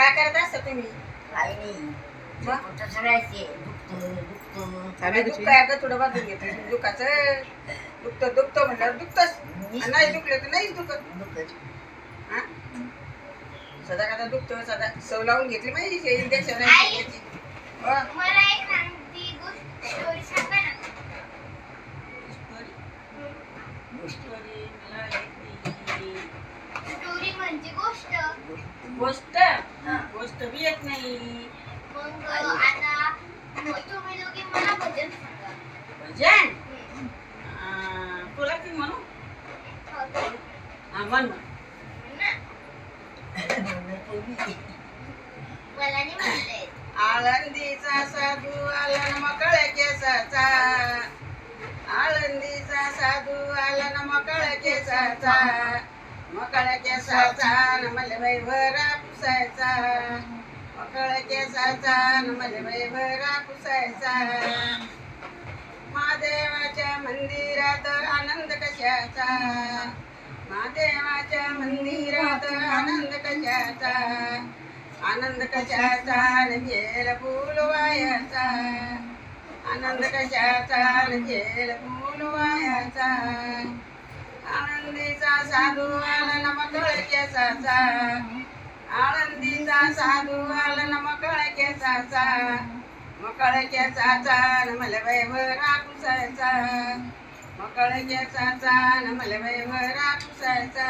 काय करत असता तुम्ही? काही नाही. कुठं सगळ्याचे दुखतं दुखतं आम्ही दुःख आहे का थोडं बाजून घेतलं दुखाचं. दुखतं दुखतं म्हटलं दुखतच. नाही दुखलं तर नाहीच दुखत. दुखत हा? सदा कदा दुखतं सदा सव लावून घेतली माहिती इंजेक्शन आई. मला एक सांगती गोष्ट. स्टोरी सांगा ना. स्टोरी म्हणजे गोष्ट. गोष्ट? गोष्ट बी येत नाही. मग आता तुम्ही दोघे मला भजन सांगा. तुला ती म्हणू? हो. हा म्हण म्हण. ना. मला नाही म्हणलंय आळंदीचा साधू आला न मकळ केसाचा आळंदीचा साधू आला न मकळ केसाचा मकळ केसाचा न मला पुसायचा. मकळ केसाचा न मला पुसायचा. महादेवाच्या मंदिरात आनंद कशाचा? महादेवाच्या मंदिरात आनंद कशाचा? आनंद कशाचा घेल फूल वायाचा? आनंद कशाचा घेल फूल वायाचा? साधू आला न मकळ केसाचा आनंदीचा साधू आला न मकळ केसाचा मकळ केसाचा न मला वैभरा पुसायचा मकळ केसाचा न मला वैभरा पुसायचा